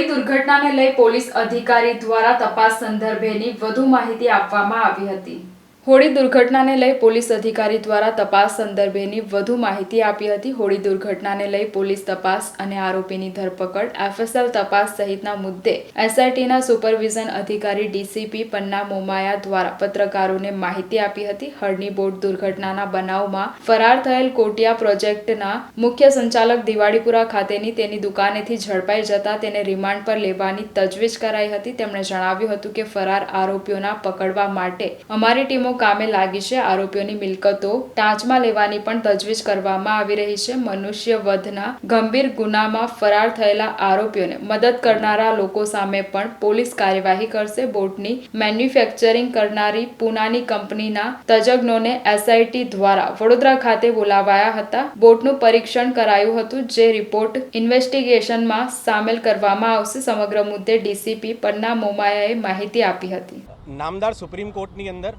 હોળી દુર્ઘટનાને લઈ પોલીસ અધિકારી દ્વારા તપાસ સંદર્ભેની વધુ માહિતી આપવામાં આવી હતી. હોળી દુર્ઘટનાને લઈ પોલીસ અધિકારી દ્વારા તપાસ સંદર્ભેની વધુ માહિતી આપી હતી. હોળી દુર્ઘટનાને લઈ પોલીસ તપાસ અને આરોપીની ધરપકડ, એફએસએલ તપાસ સહિતના મુદ્દે એસઆઈટીના સુપરવિઝન અધિકારી ડીસીપી પન્ના મોમાયા દ્વારા પત્રકારોને માહિતી આપી હતી. હળની બોટ દુર્ઘટનાના બનાવમાં ફરાર થયેલ કોટિયા પ્રોજેક્ટના મુખ્ય સંચાલક દિવાળીપુરા ખાતેની તેની દુકાનેથી ઝડપાઈ જતા તેને રિમાન્ડ પર લેવાની તજવીજ કરાઈ હતી. તેમણે જણાવ્યું હતું કે ફરાર આરોપીઓના પકડવા માટે અમારી ટીમો કામે લાગી છે આરોપીઓની મિલકતો ટાંચમાં લેવાની પણ તજવીજ કરવામાં આવી રહી છે. મનુષ્ય વધના ગંભીર ગુનામાં ફરાર થયેલા આરોપીઓને મદદ કરનારા લોકો સામે પણ પોલીસ કાર્યવાહી કરશે. બોટની મેન્યુફેક્ચરિંગ કરનારી પૂનાની કંપનીના તજજ્ઞોને એસઆઈટી દ્વારા વડોદરા ખાતે બોલાવાયા હતા. બોટનું પરીક્ષણ કરાયું હતું, જે રિપોર્ટ ઇન્વેસ્ટિગેશનમાં સામેલ કરવામાં આવશે. સમગ્ર મુદ્દે ડીસીપી પન્ના મોમાયાએ માહિતી આપી હતી. નામદાર સુપ્રીમ કોર્ટની અંદર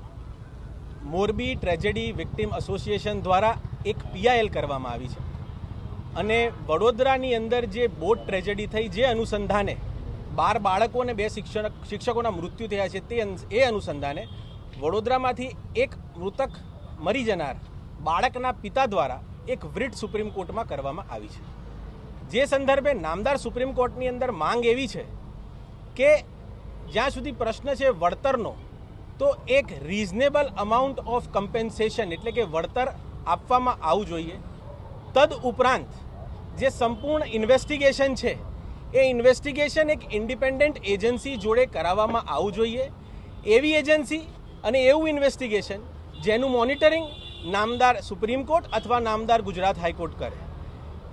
મોરબી ટ્રેજેડી વિક્ટિમ એસોસિએશન દ્વારા એક પીઆઈએલ કરવામાં આવી છે. અને વડોદરાની અંદર જે બોટ ટ્રેજેડી થઈ જે અનુસંધાને બાર બાળકો અને બે શિક્ષક શિક્ષકોના મૃત્યુ થયા છે તે એ અનુસંધાને વડોદરામાંથી એક મૃતક મરી જનાર બાળકના પિતા દ્વારા એક વ્રિટ સુપ્રીમ કોર્ટમાં કરવામાં આવી છે. જે સંદર્ભે નામદાર સુપ્રીમ કોર્ટની અંદર માંગ એવી છે કે જ્યાં સુધી પ્રશ્ન છે વળતરનો તો એક રિઝનેબલ અમાઉન્ટ ઓફ કમ્પેન્સેશન એટલે કે વળતર આપવામાં આવવું જોઈએ. તદ ઉપરાંત જે સંપૂર્ણ ઇન્વેસ્ટિગેશન છે, એ ઇન્વેસ્ટિગેશન એક ઇન્ડિપેન્ડન્ટ એજન્સી જોડે કરાવવામાં આવવું જોઈએ. એવી એજન્સી અને એવું ઇન્વેસ્ટિગેશન જેનું મોનિટરિંગ નામદાર સુપ્રીમ કોર્ટ અથવા નામદાર ગુજરાત હાઈકોર્ટ કરે.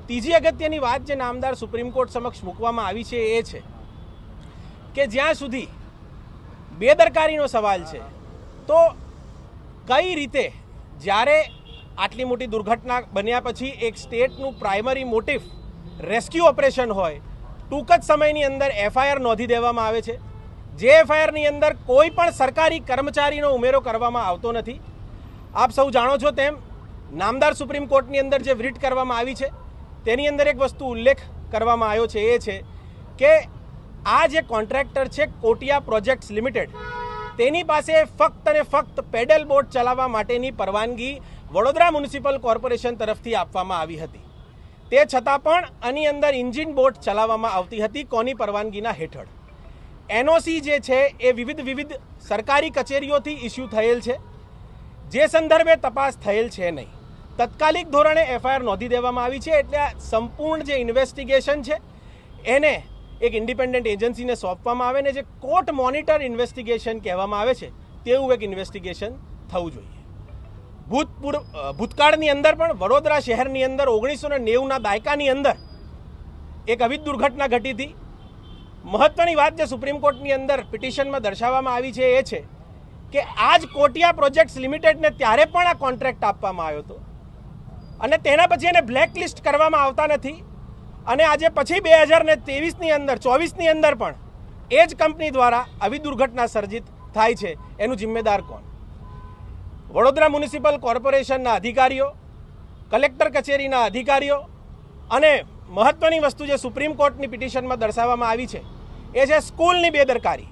ત્રીજી અગત્યની વાત જે નામદાર સુપ્રીમ કોર્ટ સમક્ષ મૂકવામાં આવી છે એ છે કે જ્યાં સુધી બેદરકારીનો સવાલ છે. તો કઈ રીતે જ્યારે આટલી મોટી દુર્ઘટના બન્યા પછી એક સ્ટેટનું પ્રાઇમરી મોટિવ રેસ્ક્યુ ઓપરેશન હોય, ટૂંક જ સમયની અંદર એફઆઈઆર નોંધી દેવામાં આવે છે. જે એફઆઈઆરની અંદર કોઈ પણ સરકારી કર્મચારીનો ઉમેરો કરવામાં આવતો નથી. આપ સૌ જાણો છો તેમ, નામદાર સુપ્રીમ કોર્ટની અંદર જે વ્રીટ કરવામાં આવી છે, તેની અંદર એક વસ્તુ ઉલ્લેખ કરવામાં આવ્યો છે, એ છે કે આ જે કોન્ટ્રાક્ટર છે કોટિયા પ્રોજેક્ટ્સ લિમિટેડ, તેની પાસે ફક્ત અને ફક્ત પેડલ બોટ ચલાવવા માટેની પરવાનગી વડોદરા મ્યુનિસિપલ કોર્પોરેશન તરફથી આપવામાં આવી હતી. તે છતાં પણ આની અંદર ઇન્જિન બોટ ચલાવવામાં આવતી હતી કોની પરવાનગીના હેઠળ. એનઓસી જે છે એ વિવિધ વિવિધ સરકારી કચેરીઓથી ઇસ્યુ થયેલ છે. જે સંદર્ભે તપાસ થયેલ છે નહીં. તત્કાલિક ધોરણે એફઆઈઆર નોંધી દેવામાં આવી છે એટલે સંપૂર્ણ જે ઇન્વેસ્ટિગેશન છે, એને એક ઇન્ડિપેન્ડન્ટ એજન્સીને સોંપવામાં આવે ને જે કોર્ટ મોનિટર ઇન્વેસ્ટિગેશન કહેવામાં આવે છે, તેવું એક ઇન્વેસ્ટિગેશન થવું જોઈએ. ભૂતપૂર્વ ભૂતકાળની અંદર પણ, વડોદરા શહેરની અંદર, ઓગણીસો ને નેવુંના દાયકાની અંદર એક અવિધ દુર્ઘટના ઘટી હતી. મહત્વની વાત જે સુપ્રીમ કોર્ટની અંદર પિટિશનમાં દર્શાવવામાં આવી છે એ છે કે આજ કોટિયા પ્રોજેક્ટ્સ લિમિટેડને ત્યારે પણ આ કોન્ટ્રાક્ટ આપવામાં આવ્યો હતો. અને તેના પછી એને બ્લેકલિસ્ટ કરવામાં આવતા નથી. અને આજે પછી બે હજાર ને ત્રેવીસની અંદર ચોવીસની અંદર પણ એ જ કંપની દ્વારા આવી દુર્ઘટના સર્જિત થાય છે. એનું જિમ્મેદાર કોણ? વડોદરા મ્યુનિસિપલ કોર્પોરેશનના અધિકારીઓ, કલેક્ટર કચેરીના અધિકારીઓ અને મહત્વની વસ્તુ જે સુપ્રીમ કોર્ટની પિટિશનમાં દર્શાવવામાં આવી છે એ છે સ્કૂલની બેદરકારી.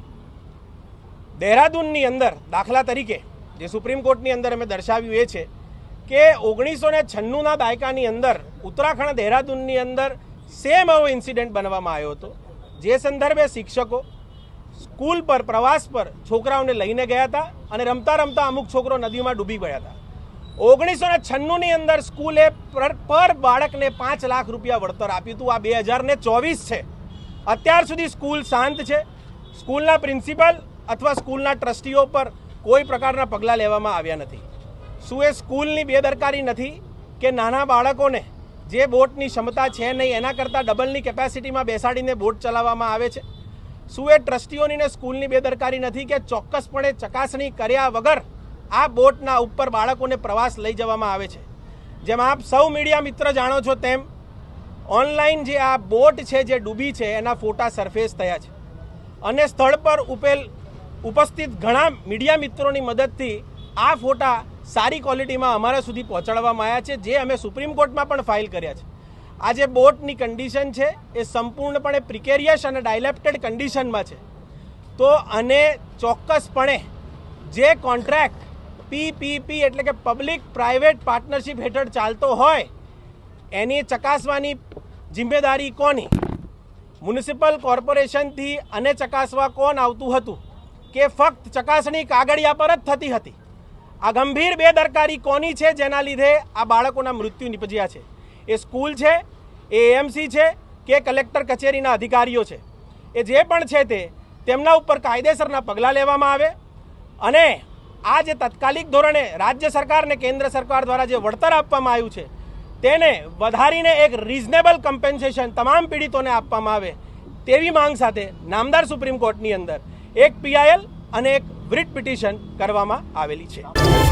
દહેરાદૂનની અંદર દાખલા તરીકે જે સુપ્રીમ કોર્ટની અંદર અમે દર્શાવ્યું એ છે કે ઓગણીસો ને છન્નુંના દાયકાની અંદર ઉત્તરાખંડ દહેરાદૂનની અંદર સેમ એવો ઇન્સિડન્ટ બનવામાં આવ્યો હતો. જે સંદર્ભે શિક્ષકો સ્કૂલ પર, પ્રવાસ પર છોકરાઓને લઈને ગયા હતા અને રમતા રમતા અમુક છોકરો નદીમાં ડૂબી ગયા હતા. ઓગણીસો ને છન્નુંની અંદર સ્કૂલે પર પર બાળકને પાંચ લાખ રૂપિયા વળતર આપ્યું હતું. આ બે હજાર ને ચોવીસ છે. અત્યાર સુધી સ્કૂલ શાંત છે. સ્કૂલના પ્રિન્સિપલ અથવા સ્કૂલના ટ્રસ્ટીઓ પર કોઈ પ્રકારના પગલાં લેવામાં આવ્યા નથી. શું એ સ્કૂલની બેદરકારી નથી કે નાના બાળકોને જે બોટની ક્ષમતા છે નહીં, એના કરતાં ડબલની કેપેસિટીમાં બેસાડીને બોટ ચલાવવામાં આવે છે. શું એ ટ્રસ્ટીઓની ને સ્કૂલની બેદરકારી નથી કે ચોક્કસપણે ચકાસણી કર્યા વગર આ બોટના ઉપર બાળકોને પ્રવાસ લઈ જવામાં આવે છે? જેમ આપ સૌ મીડિયા મિત્ર જાણો છો તેમ, ઓનલાઈન જે આ બોટ છે, જે ડૂબી છે, એના ફોટા સરફેસ થયા છે. અને સ્થળ પર ઉપેલ, ઉપસ્થિત ઘણા મીડિયા મિત્રોની મદદથી આ ફોટા સારી ક્વોલિટીમાં અમારા સુધી પહોંચાડવામાં આવ્યા છે, જે અમે સુપ્રીમ કોર્ટમાં પણ ફાઇલ કર્યા છે. આ જે બોટની કન્ડિશન છે, એ સંપૂર્ણપણે પ્રિકેરિયસ અને ડાયલેપ્ટેડ કન્ડિશનમાં છે. તો અને ચોક્કસપણે જે કોન્ટ્રાક્ટ પીપીપી એટલે કે પબ્લિક પ્રાઇવેટ પાર્ટનરશિપ હેઠળ ચાલતો હોય, એની ચકાસવાની જિમ્મેદારી કોની? મ્યુનિસિપલ કોર્પોરેશનથી અને ચકાસવા કોણ આવતું હતું? કે ફક્ત ચકાસણી કાગળિયા પર જ થતી હતી? આ ગંભીર બેદરકારી કોની છે? જેના લીધે આ બાળકોના મૃત્યુ નિપજ્યા છે. એ સ્કૂલ છે, એ એએમસી છે, કે કલેક્ટર કચેરીના અધિકારીઓ છે. એ જે પણ છે તે, તેમના ઉપર કાયદેસરના પગલાં લેવામાં આવે અને આ જે તાત્કાલિક ધોરણે રાજ્ય સરકાર અને કેન્દ્ર સરકાર દ્વારા જે વળતર આપવામાં આવ્યું છે, તેને વધારીને એક રિઝનેબલ કમ્પેન્સેશન તમામ પીડિતોને આપવામાં આવે તેવી માંગ સાથે નામદાર સુપ્રીમ કોર્ટની અંદર એક પીઆઈએલ અને એક રિટ પિટિશન કરવામાં આવેલી છે.